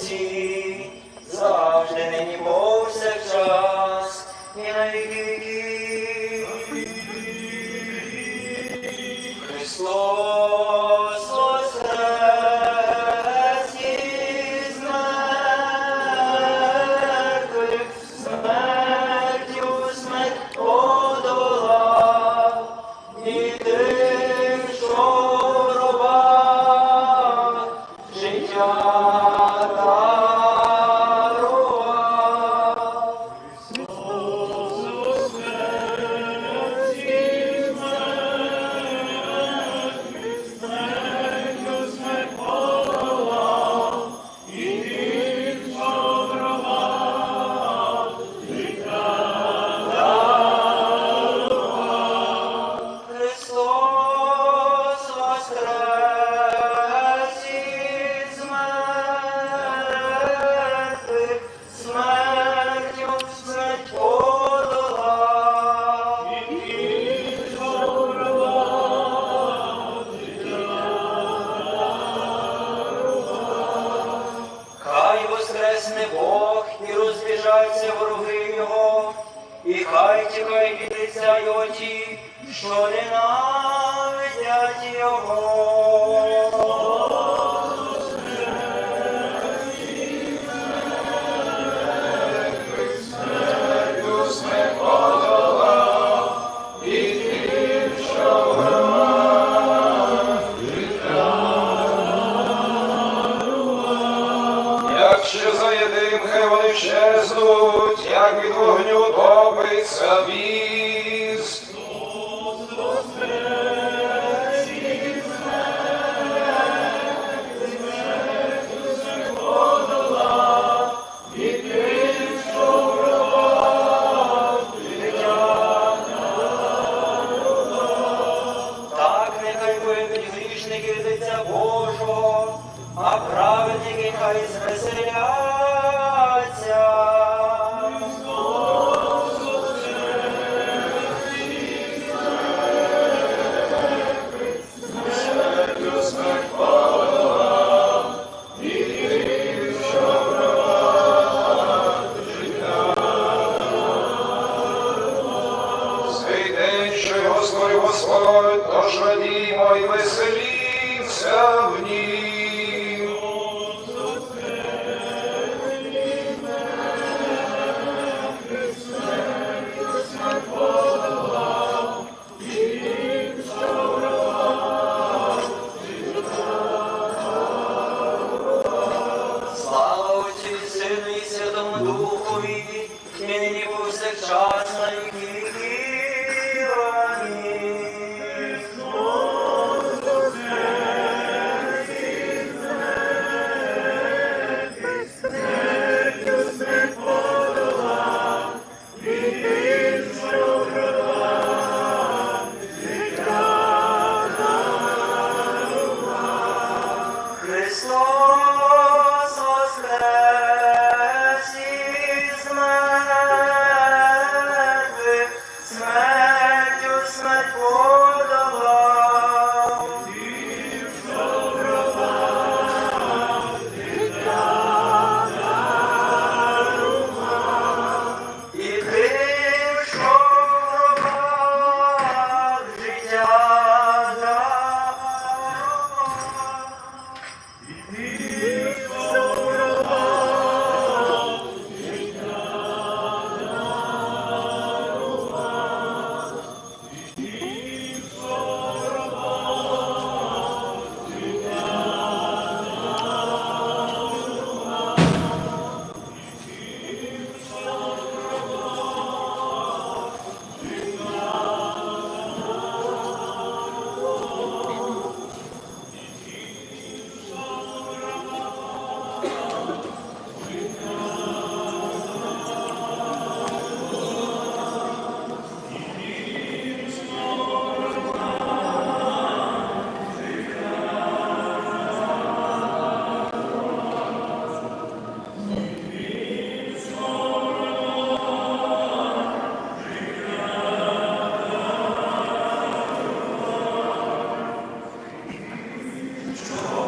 Отці, завжди нині повсякчас, і на віки віків. Христос воскрес із мертвих, смертю смерть подолав, і тим, що в життя розбіжаться вороги Його, і хай тікай від лиця Його ті, що ненавидять Його. За єдим, хай вони щезнуть, як від вогню топиться віз. Праведники хай звеселяться. Створив Господь, тож радімо і веселімся в нім. Що?